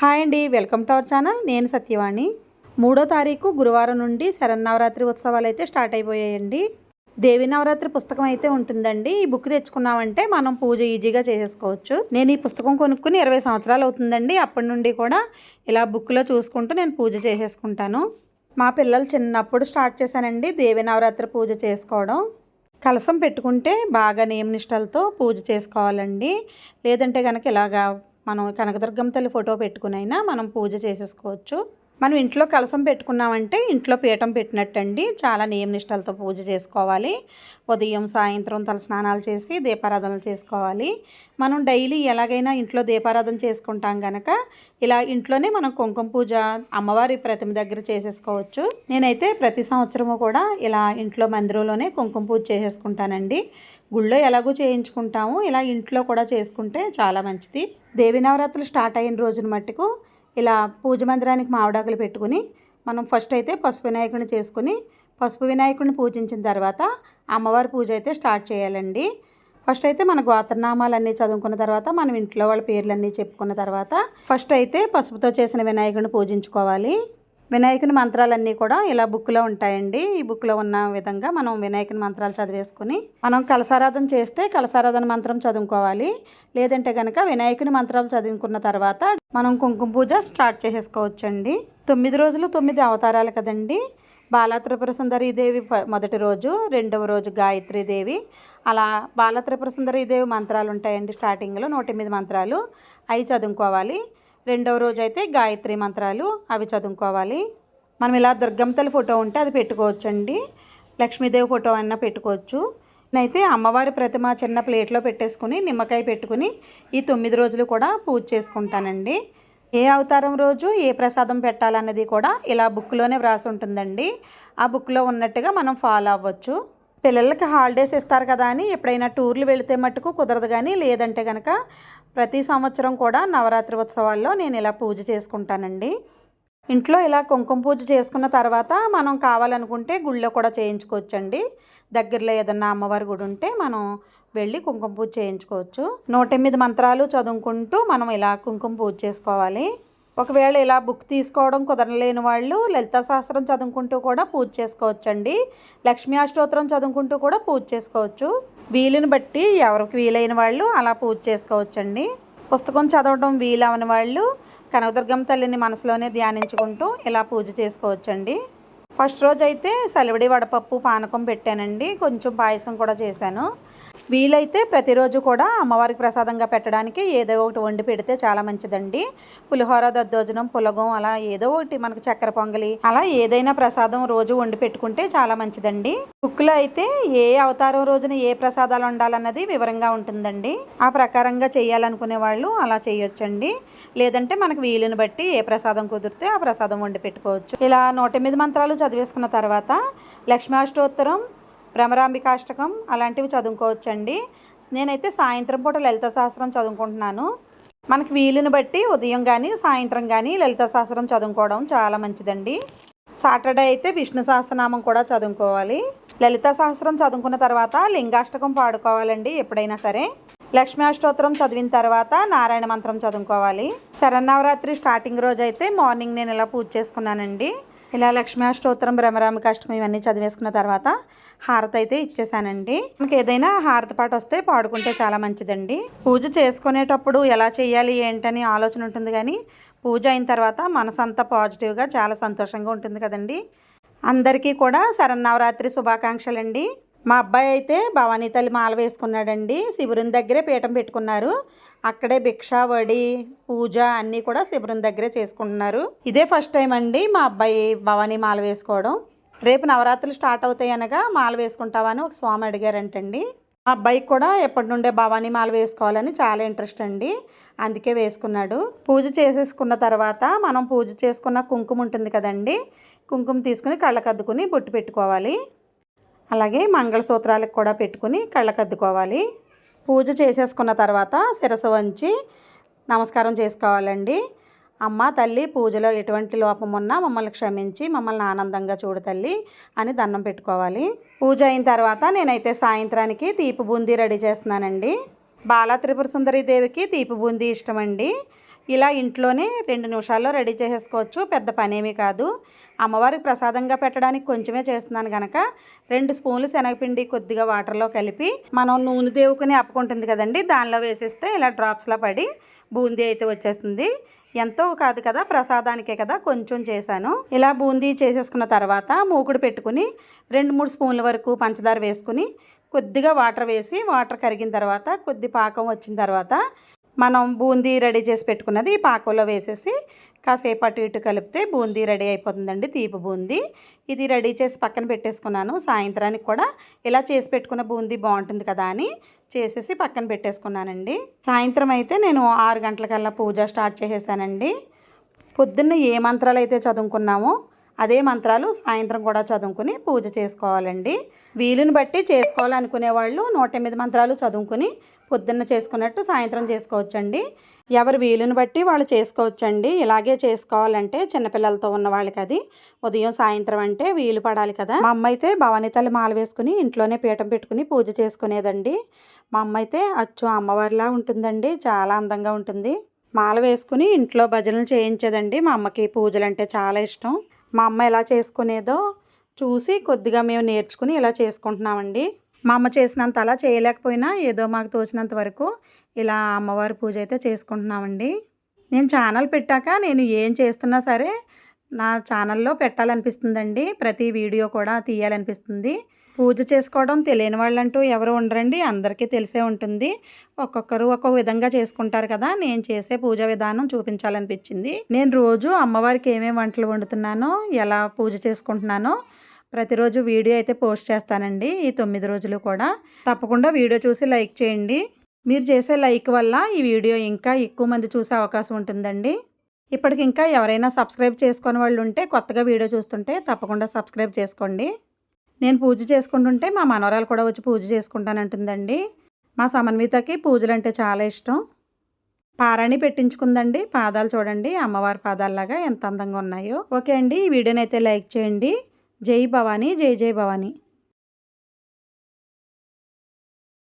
Hi అండి welcome to our channel. నేను సత్యవాణి. మూడో తారీఖు గురువారం నుండి శరన్నవరాత్రి ఉత్సవాలు అయితే స్టార్ట్ అయిపోయాయండి. దేవి నవరాత్రి పుస్తకం అయితే ఉంటుందండి. ఈ బుక్ తెచ్చుకున్నామంటే మనం పూజ ఈజీగా చేసేసుకోవచ్చు. నేను ఈ పుస్తకం కొనుక్కుని ఇరవై సంవత్సరాలు అవుతుందండి. అప్పటి నుండి కూడా ఇలా బుక్లో చూసుకుంటూ నేను పూజ చేసేసుకుంటాను. మా పిల్లలు చిన్నప్పుడు స్టార్ట్ చేశానండి దేవి నవరాత్రి పూజ చేసుకోవడం. కలసం పెట్టుకుంటే బాగా నియమనిష్టలతో పూజ చేసుకోవాలండి. లేదంటే కనుక ఇలాగా మనం కనకదుర్గమ్మ తల్లి ఫోటో పెట్టుకునైనా మనం పూజ చేసేసుకోవచ్చు. మనం ఇంట్లో కలసం పెట్టుకున్నామంటే ఇంట్లో పీఠం పెట్టినట్టండి. చాలా నియమనిష్టలతో పూజ చేసుకోవాలి. ఉదయం సాయంత్రం తల స్నానాలు చేసి దీపారాధనలు చేసుకోవాలి. మనం డైలీ ఎలాగైనా ఇంట్లో దీపారాధన చేసుకుంటాం కనుక ఇలా ఇంట్లోనే మనం కుంకుమ పూజ అమ్మవారి ప్రతిమ దగ్గర చేసేసుకోవచ్చు. నేనైతే ప్రతి సంవత్సరము కూడా ఇలా ఇంట్లో మందిరంలోనే కుంకుమ పూజ చేసేసుకుంటానండి. గుళ్ళో ఎలాగో చేయించుకుంటాము ఇలా ఇంట్లో కూడా చేసుకుంటే చాలా మంచిది. దేవి నవరాత్రులు స్టార్ట్ అయిన రోజున మట్టుకు ఇలా పూజ మందిరానికి మావిడాకులు పెట్టుకుని మనం ఫస్ట్ అయితే పసుపు వినాయకుడిని చేసుకుని పసుపు వినాయకుడిని పూజించిన తర్వాత అమ్మవారి పూజ అయితే స్టార్ట్ చేయాలండి. ఫస్ట్ అయితే మన గోత్రనామాలన్నీ చదువుకున్న తర్వాత మనం ఇంట్లో వాళ్ళ పేర్లన్నీ చెప్పుకున్న తర్వాత ఫస్ట్ అయితే పసుపుతో చేసిన వినాయకుడిని పూజించుకోవాలి. వినాయకుని మంత్రాలన్నీ కూడా ఇలా బుక్లో ఉంటాయండి. ఈ బుక్లో ఉన్న విధంగా మనం వినాయకుని మంత్రాలు చదివేసుకుని మనం కలసారాధన చేస్తే కలసారాధన మంత్రం చదువుకోవాలి. లేదంటే కనుక వినాయకుని మంత్రాలు చదువుకున్న తర్వాత మనం కుంకుమ పూజ స్టార్ట్ చేసేసుకోవచ్చండి. తొమ్మిది రోజులు తొమ్మిది అవతారాలు కదండి. బాలా త్రిపుర దేవి మొదటి రోజు రెండవ రోజు దేవి. అలా బాల త్రిపుర దేవి మంత్రాలు ఉంటాయండి స్టార్టింగ్లో నూట ఎనిమిది మంత్రాలు. అవి చదువుకోవాలి. రెండవ రోజు అయితే గాయత్రి మంత్రాలు అవి చదువుకోవాలి. మనం ఇలా దుర్గమ్మతల్లి ఫోటో ఉంటే అది పెట్టుకోవచ్చండి. లక్ష్మీదేవి ఫోటో అయినా పెట్టుకోవచ్చు. నేనైతే అమ్మవారి ప్రతిమ చిన్న ప్లేట్లో పెట్టేసుకుని నిమ్మకాయ పెట్టుకుని ఈ తొమ్మిది రోజులు కూడా పూజ చేసుకుంటానండి. ఏ అవతారం రోజు ఏ ప్రసాదం పెట్టాలన్నది కూడా ఇలా బుక్లోనే వ్రాసి ఉంటుందండి. ఆ బుక్లో ఉన్నట్టుగా మనం ఫాలో అవ్వచ్చు. పిల్లలకి హాలిడేస్ ఇస్తారు కదా అని ఎప్పుడైనా టూర్లు వెళితే మట్టుకు కుదరదు కానీ లేదంటే కనుక ప్రతి సంవత్సరం కూడా నవరాత్రి ఉత్సవాల్లో నేను ఇలా పూజ చేసుకుంటానండి. ఇంట్లో ఇలా కుంకుమ పూజ చేసుకున్న తర్వాత మనం కావాలనుకుంటే గుళ్ళో కూడా చేయించుకోవచ్చండి. దగ్గరలో ఏదన్నా అమ్మవారి గుడి ఉంటే మనం వెళ్ళి కుంకుమ పూజ చేయించుకోవచ్చు. నూట ఎనిమిది మంత్రాలు చదువుకుంటూ మనం ఇలా కుంకుమ పూజ చేసుకోవాలి. ఒకవేళ ఇలా బుక్ తీసుకోవడం కుదరలేని వాళ్ళు లలితా సహస్రం చదువుకుంటూ కూడా పూజ చేసుకోవచ్చండి. లక్ష్మీ అష్టోత్తరం చదువుకుంటూ కూడా పూజ చేసుకోవచ్చు. వీలుని బట్టి ఎవరికి వీలైన వాళ్ళు అలా పూజ చేసుకోవచ్చండి. పుస్తకం చదవడం వీలవని వాళ్ళు కనకదుర్గమ్మ తల్లిని మనసులోనే ధ్యానించుకుంటూ ఇలా పూజ చేసుకోవచ్చండి. ఫస్ట్ రోజు అయితే సలివిడి వడపప్పు పానకం పెట్టానండి. కొంచెం పాయసం కూడా చేశాను. వీలైతే ప్రతిరోజు కూడా అమ్మవారికి ప్రసాదంగా పెట్టడానికి ఏదో ఒకటి వండి పెడితే చాలా మంచిదండి. పులిహోర దద్దోజనం పులగం అలా ఏదో ఒకటి మనకు చక్కెర పొంగలి అలా ఏదైనా ప్రసాదం రోజు వండి పెట్టుకుంటే చాలా మంచిదండి. బుక్లో అయితే ఏ అవతారం రోజున ఏ ప్రసాదాలు ఉండాలన్నది వివరంగా ఉంటుందండి. ఆ ప్రకారంగా చేయాలనుకునే వాళ్ళు అలా చేయొచ్చండి. లేదంటే మనకు వీలుని బట్టి ఏ ప్రసాదం కుదిరితే ఆ ప్రసాదం వండి పెట్టుకోవచ్చు. ఇలా నూట ఎనిమిది మంత్రాలు చదివేసుకున్న తర్వాత లక్ష్మాష్టోత్తరం భ్రమరాంబికాష్టకం అలాంటివి చదువుకోవచ్చండి. నేనైతే సాయంత్రం పూట లలిత సహస్రం చదువుకుంటున్నాను. మనకి వీలుని బట్టి ఉదయం కానీ సాయంత్రం కానీ లలిత సహస్రం చదువుకోవడం చాలా మంచిదండి. సాటర్డే అయితే విష్ణు సహస్రనామం కూడా చదువుకోవాలి. లలిత సహస్రం చదువుకున్న తర్వాత లింగాష్టకం పాడుకోవాలండి ఎప్పుడైనా సరే. లక్ష్మీ అష్టోత్తరం చదివిన తర్వాత నారాయణ మంత్రం చదువుకోవాలి. శరన్నవరాత్రి స్టార్టింగ్ రోజు అయితే మార్నింగ్ నేను ఇలా పూజ చేసుకున్నానండి. ఇలా లక్ష్మీ అష్టోత్తరం కష్టం ఇవన్నీ చదివేసుకున్న తర్వాత హారతి అయితే ఇచ్చేసానండి. మనకి ఏదైనా హారతి పాట వస్తే పాడుకుంటే చాలా మంచిదండి. పూజ చేసుకునేటప్పుడు ఎలా చేయాలి ఏంటని ఆలోచన ఉంటుంది కానీ పూజ అయిన తర్వాత మనసంతా పాజిటివ్గా చాలా సంతోషంగా ఉంటుంది కదండి. అందరికీ కూడా శరన్నవరాత్రి శుభాకాంక్షలు అండి మా అబ్బాయి అయితే భవానీ తల్లి మాల వేసుకున్నాడండి. శిబిరం దగ్గరే పీఠం పెట్టుకున్నారు. అక్కడే భిక్ష వడి పూజ అన్నీ కూడా శిబిరం దగ్గరే చేసుకుంటున్నారు. ఇదే ఫస్ట్ టైం అండి మా అబ్బాయి భవానీ మాల వేసుకోవడం. రేపు నవరాత్రులు స్టార్ట్ అవుతాయి అనగా మాల వేసుకుంటావని ఒక స్వామి అడిగారంటండి. మా అబ్బాయికి కూడా ఎప్పటి నుండే భవానీ మాల వేసుకోవాలని చాలా ఇంట్రెస్ట్ అండి. అందుకే వేసుకున్నాడు. పూజ చేసేసుకున్న తర్వాత మనం పూజ చేసుకున్న కుంకుమ ఉంటుంది కదండి. కుంకుమ తీసుకుని కళ్ళకద్దుకుని బొట్టు పెట్టుకోవాలి. అలాగే మంగళసూత్రాలకు కూడా పెట్టుకుని కళ్ళకద్దుకోవాలి. పూజ చేసేసుకున్న తర్వాత శిరసు వంచి నమస్కారం చేసుకోవాలండి. అమ్మ తల్లి పూజలో ఎటువంటి లోపం ఉన్నా మమ్మల్ని క్షమించి మమ్మల్ని ఆనందంగా చూడు తల్లి అని దండం పెట్టుకోవాలి. పూజ అయిన తర్వాత నేనైతే సాయంత్రానికి తీపి బూందీ రెడీ చేస్తున్నానండి. బాలా త్రిపుర సుందరి దేవికి తీపి బూందీ ఇష్టమండి. ఇలా ఇంట్లోనే రెండు నిమిషాల్లో రెడీ చేసేసుకోవచ్చు. పెద్ద పనేమీ కాదు. అమ్మవారికి ప్రసాదంగా పెట్టడానికి కొంచెమే చేస్తున్నాను కనుక రెండు స్పూన్లు శనగపిండి కొద్దిగా వాటర్లో కలిపి మనం నూనె దేవుకుని అప్పుకుంటుంది కదండి. దానిలో వేసేస్తే ఇలా డ్రాప్స్లో పడి బూందీ అయితే వచ్చేస్తుంది. ఎంతో కాదు కదా ప్రసాదానికే కదా కొంచెం చేశాను. ఇలా బూందీ చేసేసుకున్న తర్వాత మూకుడు పెట్టుకుని రెండు మూడు స్పూన్ల వరకు పంచదార వేసుకుని కొద్దిగా వాటర్ వేసి వాటర్ కరిగిన తర్వాత కొద్ది పాకం వచ్చిన తర్వాత మనం బూందీ రెడీ చేసి పెట్టుకున్నది ఈ పాకంలో వేసేసి కాసేపు అటు ఇటు కలిపితే బూందీ రెడీ అయిపోతుందండి తీపి బూందీ. ఇది రెడీ చేసి పక్కన పెట్టేసుకున్నాను. సాయంత్రానికి కూడా ఇలా చేసి పెట్టుకున్న బూందీ బాగుంటుంది కదా అని చేసేసి పక్కన పెట్టేసుకున్నానండి. సాయంత్రం అయితే నేను ఆరు గంటలకల్లా పూజ స్టార్ట్ చేసేసానండి. పొద్దున్న ఏ మంత్రాలు అయితే చదువుకున్నామో అదే మంత్రాలు సాయంత్రం కూడా చదువుకుని పూజ చేసుకోవాలండి. వీలుని బట్టి చేసుకోవాలనుకునే వాళ్ళు నూట ఎనిమిది మంత్రాలు చదువుకుని పొద్దున్న చేసుకున్నట్టు సాయంత్రం చేసుకోవచ్చండి. ఎవరి వీలుని బట్టి వాళ్ళు చేసుకోవచ్చండి. ఇలాగే చేసుకోవాలంటే చిన్నపిల్లలతో ఉన్న వాళ్ళకి అది ఉదయం సాయంత్రం అంటే వీలు పడాలి కదా. మా అమ్మ అయితే భవానీ తల్లి మాల వేసుకుని ఇంట్లోనే పీఠం పెట్టుకుని పూజ చేసుకునేదండి. మా అమ్మ అయితే అచ్చు అమ్మవారిలా ఉంటుందండి. చాలా అందంగా ఉంటుంది. మాల వేసుకుని ఇంట్లో భజనలు చేయించేదండి. మా అమ్మకి పూజలు అంటే చాలా ఇష్టం. మా అమ్మ ఎలా చేసుకునేదో చూసి కొద్దిగా మేము నేర్చుకుని ఇలా చేసుకుంటున్నామండి. మా అమ్మ చేసినంత అలా చేయలేకపోయినా ఏదో మాకు తోచినంత వరకు ఇలా అమ్మవారి పూజ అయితే చేసుకుంటున్నామండి. నేను ఛానల్ పెట్టాక నేను ఏం చేస్తున్నా సరే నా ఛానల్లో పెట్టాలనిపిస్తుందండి. ప్రతి వీడియో కూడా తీయాలనిపిస్తుంది. పూజ చేసుకోవడం తెలియని వాళ్ళంటూ ఎవరు ఉండరండి. అందరికీ తెలిసే ఉంటుంది. ఒక్కొక్కరు ఒక్కొక్క విధంగా చేసుకుంటారు కదా. నేను చేసే పూజ విధానం చూపించాలనిపించింది. నేను రోజు అమ్మవారికి ఏమేమి వంటలు వండుతున్నానో ఎలా పూజ చేసుకుంటున్నానో ప్రతిరోజు వీడియో అయితే పోస్ట్ చేస్తానండి. ఈ తొమ్మిది రోజులు కూడా. తప్పకుండా వీడియో చూసి లైక్ చేయండి. మీరు చేసే లైక్ వల్ల ఈ వీడియో ఇంకా ఎక్కువ మంది చూసే అవకాశం ఉంటుందండి. ఇప్పటికి ఇంకా ఎవరైనా సబ్స్క్రైబ్ చేసుకునే వాళ్ళు ఉంటే కొత్తగా వీడియో చూస్తుంటే తప్పకుండా సబ్స్క్రైబ్ చేసుకోండి. నేను పూజ చేసుకుంటుంటే మా మనవరాలు కూడా వచ్చి పూజ చేసుకుంటానంటుందండి. మా సమన్వితకి పూజలు అంటే చాలా ఇష్టం. పారాణి పెట్టించుకుందండి. పాదాలు చూడండి అమ్మవారి పాదాల్లాగా ఎంత అందంగా ఉన్నాయో. ఓకే అండి ఈ వీడియోని అయితే లైక్ చేయండి. జై భవానీ జై జై భవానీ.